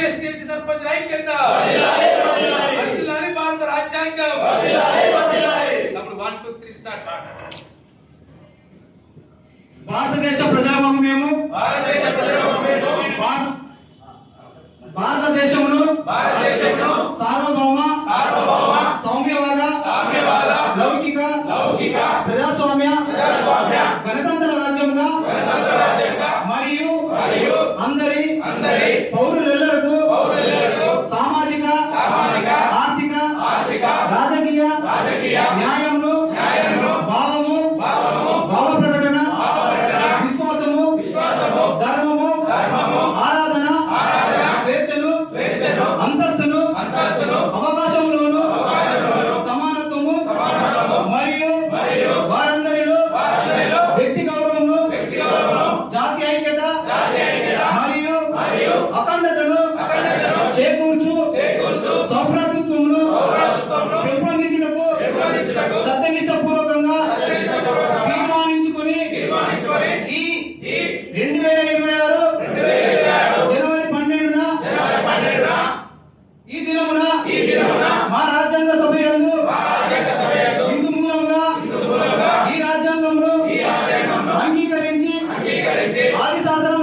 SC sarpanch ఐక్యత. భారత రాజ్యాంగం. తప్పుడు వన్ టూ త్రీ స్టార్ట్ భారతదేశ ప్రజాభాగం మేము భారతదేశమును సార్వభౌమ సౌమ్యవాద లౌకిక ప్రజాస్వామ్య గణతంత్ర రాజ్యంగా మరియు అందరి పౌరులు వారందరిలో వ్యక్తి గౌరవము జాతి ఐక్యత మరియు అఖండతను చేకూర్చు సౌభ్రాతృత్వమును పెంపొందించుటకు సత్యనిష్ట పూర్వకంగా తీర్మానించుకుని ఈ రెండు వేల ఇరవై ఆరు జనవరి పన్నెండున ఈ దినమున మా అంగీకరించి ఆది శాసన